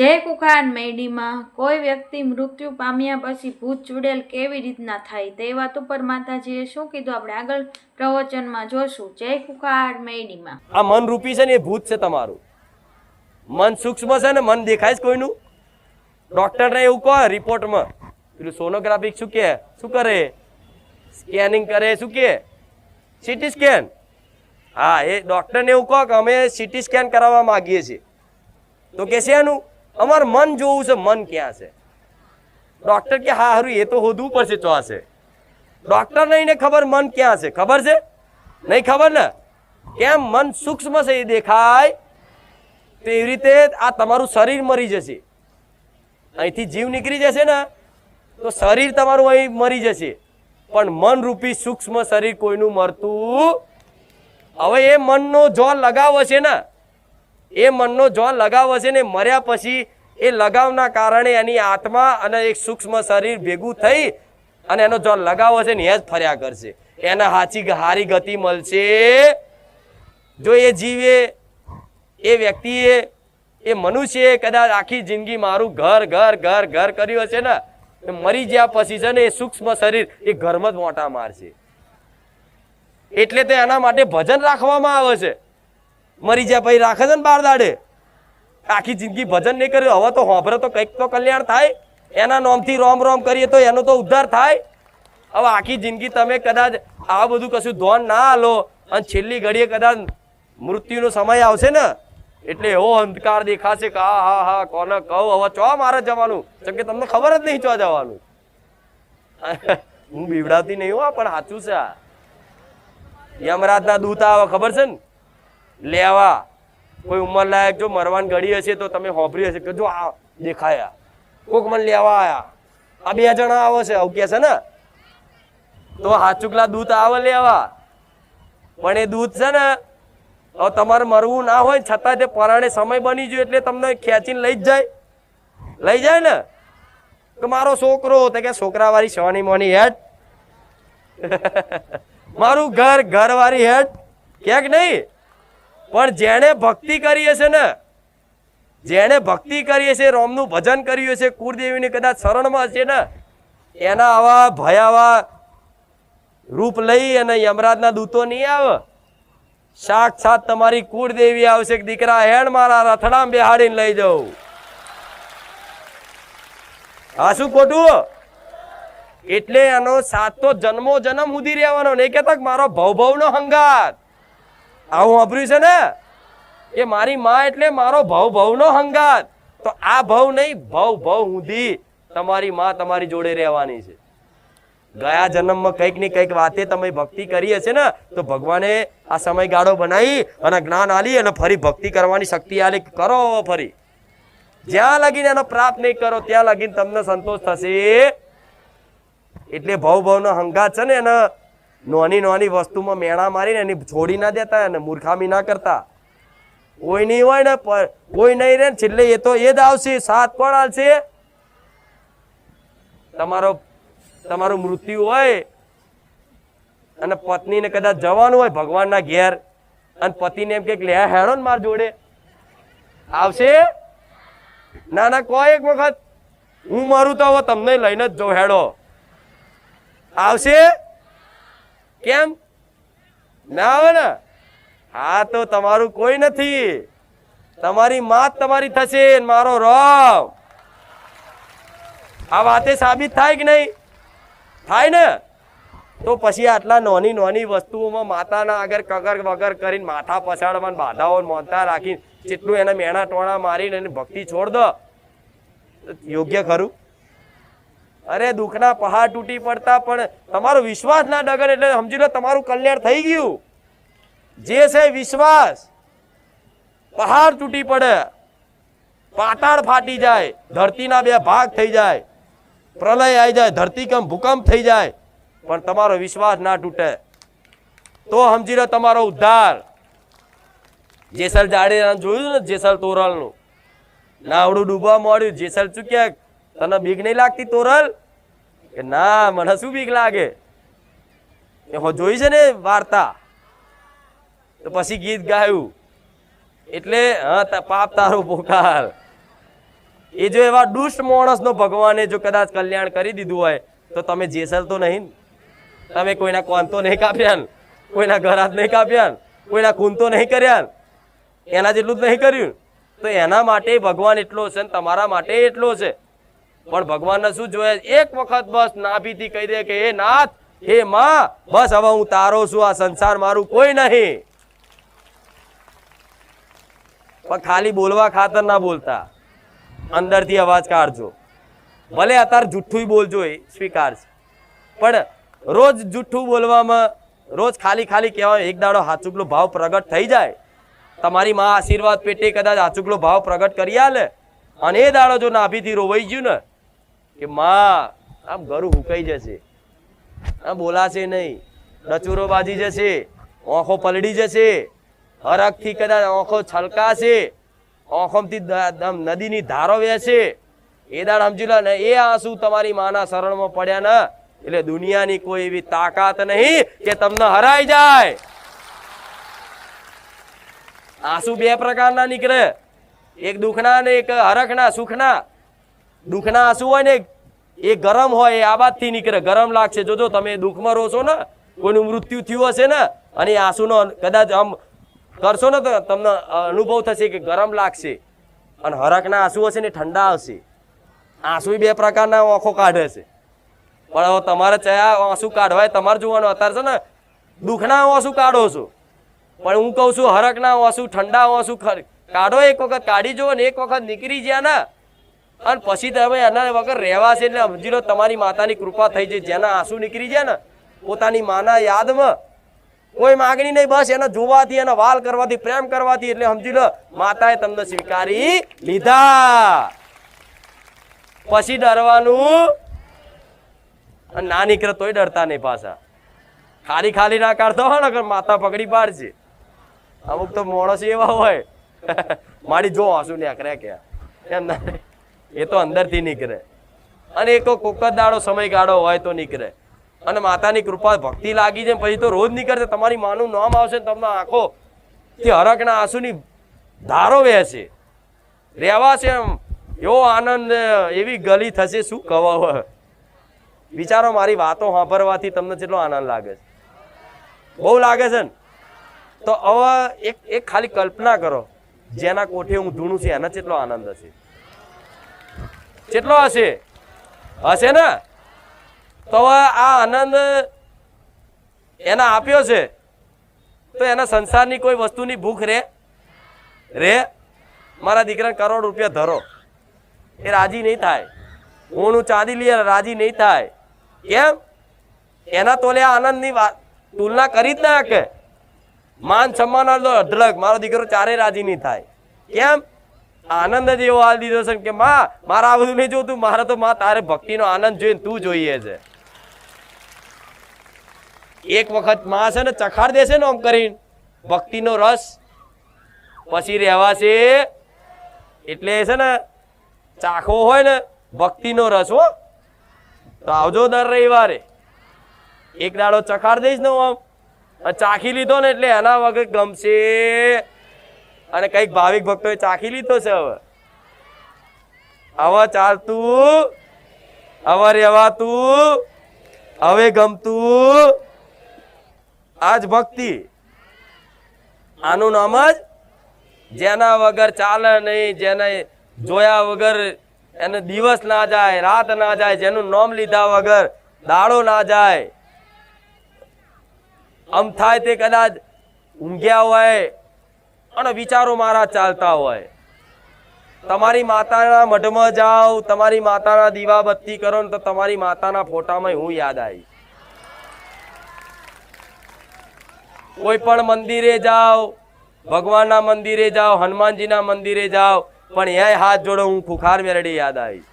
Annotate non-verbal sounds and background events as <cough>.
જય કુખાર મેડીમાં કોઈ વ્યક્તિ મૃત્યુ પામ્યા પછી ભૂત ચૂડેલ કેવી રીતના થાય તે વાત ઉપર માતાજીએ શું કીધું? આપણે આગળ પ્રવચનમાં જોશું. જય કુખાર મેડીમાં. આ મન રૂપી છે ને એ ભૂત છે તમારું. મન સૂક્ષ્મ છે ને મન દેખાય છે કોઈનું? ડોક્ટરને એવું કહો રિપોર્ટમાં પેલું સોનોગ્રાફી શું કે શું કરે? સ્કેનિંગ કરે, શું કે સિટી સ્કેન હા, એ ડૉક્ટરને એવું કહો કે અમે સીટી સ્કેન કરાવવા માંગીએ છીએ. તો કે છે એનું અમારે મન જોવું છે, મન ક્યાં છે? ડોક્ટર કે, હા, હારું, એ તો હોદવું પડશે ચોસે ડોક્ટર નહીં ખબર મન ક્યાં છે. ખબર છે? નહીં ખબર ને? કેમ મન સૂક્ષ્મ છે એ દેખાય? તેવી રીતે આ તમારું શરીર મરી જશે. અહીંથી જીવ નીકળી જશે ને, તો શરીર તમારું અહીં મરી જશે. પણ મન રૂપી સૂક્ષ્મ શરીર કોઈનું મરતું હવે એ મનનો જો લગાવ હશે ને એ મનનો જો લગાવ હશે ને મર્યા પછી એ લગાવના કારણે એની આત્મા અને એક સૂક્ષ્મ શરીર ભેગું થઈ અને એનો જો લગાવ હશે ને એ જ ફર્યા કરશે. એને હાચી હારી ગતિ મળશે. જો એ જીવે, એ વ્યક્તિએ, એ મનુષ્યએ કદાચ આખી જિંદગી મારું ઘર ઘર ઘર ઘર કર્યું હશે ને મરી ગયા પછી છે ને એ સૂક્ષ્મ શરીર એ ઘરમાં જ મોટા મારશે. એટલે તો એના માટે ભજન રાખવામાં આવે છે. મરી જાય પછી રાખે છે ને બાર દાડે. આખી જિંદગી ભજન નહીં કર્યું. હવે તો હોભરે તો કંઈક તો કલ્યાણ થાય. એના નોમથી રોમ રોમ કરીએ તો એનો તો ઉદ્ધાર થાય. હવે આખી જિંદગી તમે કદાચ આ બધું કશું ધોન ના હાલો અને છેલ્લી ઘડીએ કદાચ મૃત્યુનો સમય આવશે ને, એટલે એવો અંધકાર દેખાશે કે હા હા હા કોને કહું? હવે ચો મારે જવાનું? જેમ કે તમને ખબર જ નહીં ચો જવાનું. હું બીવડાવતી નહીં હો, પણ સાચું છે આ. યમરાજના દૂત આવે, ખબર છે ને? લેવા કોઈ ઉંમર લાયક જો મરવાન ઘડી હશે તો તમે હોભરી હશે કે જો આ દેખાયા. કોક મને લેવા આયા. આ બે જણા આવે છે, આવું કે છે ને? તો હાચુકલા દૂધ આવે લેવા પણ એ દૂધ છે ને, હવે તમારે મરવું ના હોય છતાં તે પરાણે સમય બની ગયો એટલે તમને ખેંચીને લઈ જ જાય. લઈ જાય ને? કે મારો છોકરો તો કે છોકરા વાળી સોની મોની હેટ <laughs> મારું ઘર ઘર વાળી હેડ. ક્યાંક નહીં? પણ જેણે ભક્તિ કરી હશે ને, જેણે ભક્તિ કરી હશે, રોમનું ભજન કર્યું હશે, કુળદેવીની કદાચ શરણમાં હશે ને, એના આવા ભયાવા રૂપ લઈ અને યમરાજના દૂતો નહીં આવે. સાક્ષાત તમારી કુળદેવી આવશે દીકરા હેણ મારા રથડામ બેહાડીને લઈ જાઉં. આ શું ખોટું? એટલે એનો સાતો જન્મો જન્મ ઉધી રહેવાનો, નહીં કેતા મારો ભવભવનો હંગાત. આવું વાપર્યું છે ને? એ મારી માં એટલે મારો ભવ ભવનો હંગાત. તો આ ભવ નહીં, ભવ ભવ સુધી તમારી માં તમારી જોડે રહેવાની છે. ગયા જન્મમાં કંઈક ને કંઈક વાતે તમે ભક્તિ કરી હશે ને, તો ભગવાને આ સમયગાળો બનાવી અને જ્ઞાન આલી અને ફરી ભક્તિ કરવાની શક્તિ આલી કરો ફરી. જ્યાં લગીને એનો પ્રાપ્ત નહીં કરો, ત્યાં લગીને તમને સંતોષ થશે. એટલે ભવ ભવનો હંગાત છે ને એને નાની નાની વસ્તુમાં મેણા મારીને એની છોડી ના દેતા અને મૂર્ખામી ના કરતા. કોઈ નહીં હોય ને કોઈ નહીં રહે ને છેલ્લે એ તો એ જ આવશે સાથ પણ આવશે તમારો, તમારું મૃત્યુ હોય અને પત્નીને કદાચ જવાનું હોય ભગવાનના ઘેર અને પતિને એમ કે લે હેડો ને માર જોડે. આવશે? ના ના, કોઈ એક વખત. હું મારું તો હવે તમને લઈને જ જો હેડો આવશે? કેમ? ના આવે ને? હા તો તમારું કોઈ નથી. તમારી માત તમારી થશે મારો રામ આ વાતે સાબિત થાય કે નહીં? થાય ને? તો પછી આટલા નાની નાની વસ્તુઓમાં માતાના આગળ કગર વગર કરીને માથા પછાડવા બાધાઓ મોંતા રાખીને જેટલું એના મેણા ટોણા મારીને એની ભક્તિ છોડ દો. યોગ્ય ખરું? અરે દુઃખના પહાડ તૂટી પડતા પણ તમારો વિશ્વાસ ના ડગર એટલે સમજી લો તમારું કલ્યાણ થઈ ગયું. જે છે વિશ્વાસ. પહાડ તૂટી પડે. પાતાળ ફાટી જાય. ધરતીના બે ભાગ થઈ જાય. પ્રલય આવી જાય. ધરતીકંપ, ભૂકંપ થઈ જાય. પણ તમારો વિશ્વાસ ના તૂટે. તો સમજી લો તમારો ઉદ્ધાર. જેસલ જાડેજા જોયું ને જેસલ તોરલનું? નાવડું ડૂબવા મળ્યું જેસલ ચૂક્યા તને બીક નહીં લાગતી તોરલ? કે ના, મને શું બીક લાગે? એ હું જોઈ છે ને વાર્તા? તો પછી ગીત ગાયું. એટલે, હા પાપ તારો પોકાર. એ જો એવા દુષ્ટ માણસનો ભગવાને જો કદાચ કલ્યાણ કરી દીધું હોય, તો તમે જેસલ તો નહીં. તમે કોઈના કોન તો નહીં કાપ્યા કોઈના ઘર હાથ નહીં કાપ્યા કોઈના ખૂન તો નહીં કર્યા એના જેટલું જ નહીં કર્યું. તો એના માટે ભગવાન એટલો છે ને તમારા માટે એટલો છે. પણ ભગવાનને શું જોઈએ? એક વખત બસ નાભીથી કહી દે કે, હે નાથ, હે માં, બસ હવે હું તારો છું, આ સંસાર મારું કોઈ નહીં. પણ ખાલી બોલવા ખાતર ના બોલતા. અંદરથી અવાજ કાઢજો. ભલે અત્યારે જુઠ્ઠું બોલજો એ, સ્વીકાર છે. પણ રોજ જુઠ્ઠું બોલવામાં, રોજ ખાલી ખાલી કહેવાય, એક દાડો હાચુકલો ભાવ પ્રગટ થઈ જાય. તમારી માં આશીર્વાદ પેટે કદાચ હાચુકલો ભાવ પ્રગટ કરી આલે. અને એ દાડો જો નાભીથી રોવાઈ ગયું ને કે માં, આમ ગરું હુકાઈ જશે. આ બોલાશે નહીં. ડચુરો બાજી જશે. આંખો પલળી જશે. હરખથી કદાચ આંખો છલકાશે. દમ નદીની ધારો વહેશે. એ દાડ સમજી લો ને, એ આંસુ તમારી માના શરણમાં પડ્યા ને. એટલે દુનિયાની કોઈ એવી તાકાત નહીં કે તમને હરાઈ જાય. આંસુ બે પ્રકારના નીકળે. એક દુઃખના ને એક હરખના સુખના. દુઃખના આંસુ હોય ને એ ગરમ હોય એ આબાદથી નીકળે. ગરમ લાગશે. જોજો, તમે દુઃખમાં રહો છો ને, કોઈનું મૃત્યુ થયું હશે ને, અને આંસુનો કદાચ આમ કરશો ને તો તમને અનુભવ થશે કે ગરમ લાગશે અને હરકના આંસુ હશે ને ઠંડા હશે આંસુ બે પ્રકારના આંખો કાઢે છે. પણ હવે તમારે ચયા આંસુ કાઢવાય તમારે જોવાનું અત્યારે છે ને, દુઃખના આંસુ કાઢો છો. પણ હું કહું છું હરકના આંસુ, ઠંડા આંસુ કાઢો એક વખત, કાઢી જુઓ ને, એક વખત નીકળી ગયા ને અને પછી તમે એના વગર રહેવા છે એટલે સમજી લો તમારી માતાની કૃપા થઈ જાય જેના આંસુ નીકળી જાય ને, પોતાની માના યાદમાં કોઈ માગણી નહીં, બસ એને જોવાથી, એને વાલ કરવાથી, પ્રેમ કરવાથી એટલે સમજી લો માતાએ તમને સ્વીકારી લીધા. પછી ડરવાનું. અને ના તોય ડરતા નહીં પાછા. ખાલી ખાલી ના કાઢતો હોય ને માતા પકડી પાડશે. અમુક તો માણસ એવા હોય. <laughs> મારી જો આંસુ નીકળે ક્યાં એમ ના એ તો અંદરથી નીકળે. અને એક કોક જ દાડો સમયગાળો હોય તો નીકળે. અને માતાની કૃપા ભક્તિ લાગી જાય પછી તો રોજ નીકળશે. તમારી માનું નામ આવશે તમને આંખો તે હરકના આંસુની ધારો વહેશે. રહેવાશે એમ. એવો આનંદ, એવી ગલી થશે, શું કહો? હવે. વિચારો, મારી વાતો સાંભળવાથી તમને કેટલો આનંદ લાગે છે. બહુ લાગે છે ને? તો હવે એક એક ખાલી કલ્પના કરો. જેના કોઠે હું ધૂણું છું, એના કેટલો આનંદ હશે. કેટલો હશે? હશે ને? તો આ આનંદ એના આપ્યો છે. તો એના સંસારની કોઈ વસ્તુની ભૂખ રે? રે? મારા દીકરાને કરોડ રૂપિયા ધરો. એ રાજી નહીં થાય. હું ચાંદી લઈએ રાજી નહીં થાય. કેમ? એના તોલે આનંદની તુલના કરી જ ના કે માન સન્માન અઢળક. મારો દીકરો ચારે રાજી નહીં થાય. કેમ? આનંદ જ એવો હાલ દીધો છે કે, માં, મારે આ બધું નહીં જોતું, મારે તો માં તારે ભક્તિનો આનંદ જોઈને તું જોઈએ છે. એક વખતમાં છે ને ચખાડ દેશે ને આમ કરીને, ભક્તિનો રસ પછી રહેવાશે એટલે છે ને ચાખો હોય ને, ભક્તિનો રસ હો. તો આવજો દર રવિવારે. એક દાડો ચખાડ દઈશ ને હું આમ ચાખી લીધો ને એટલે એના વગર ગમશે. અને કંઈક ભાવિક ભક્તોએ ચાખી લીધો છે હવે. હવે ચાલતું હવે રહેવાતું હવે ગમતું આજ ભક્તિ. આનું નામ જ જેના વગર ચાલે નહીં, જેને જોયા વગર એને દિવસ ના જાય, રાત ના જાય, જેનું નામ લીધા વગર દાડો ના જાય. આમ થાય તે કદાચ ઊંઘ્યા હોય અને વિચારો મારા ચાલતા હોય. તમારી માતાના મઢમાં જાઓ, તમારી માતાના દીવા બત્તી કરો ને તો તમારી માતાના ફોટામાં હું યાદ આવી કોઈ પણ મંદિરે જાઓ, ભગવાનના મંદિરે જાઓ, હનુમાનજીના મંદિરે જાઓ, પણ એ હાથ જોડો હું ખુખાર મેરડી યાદ આવી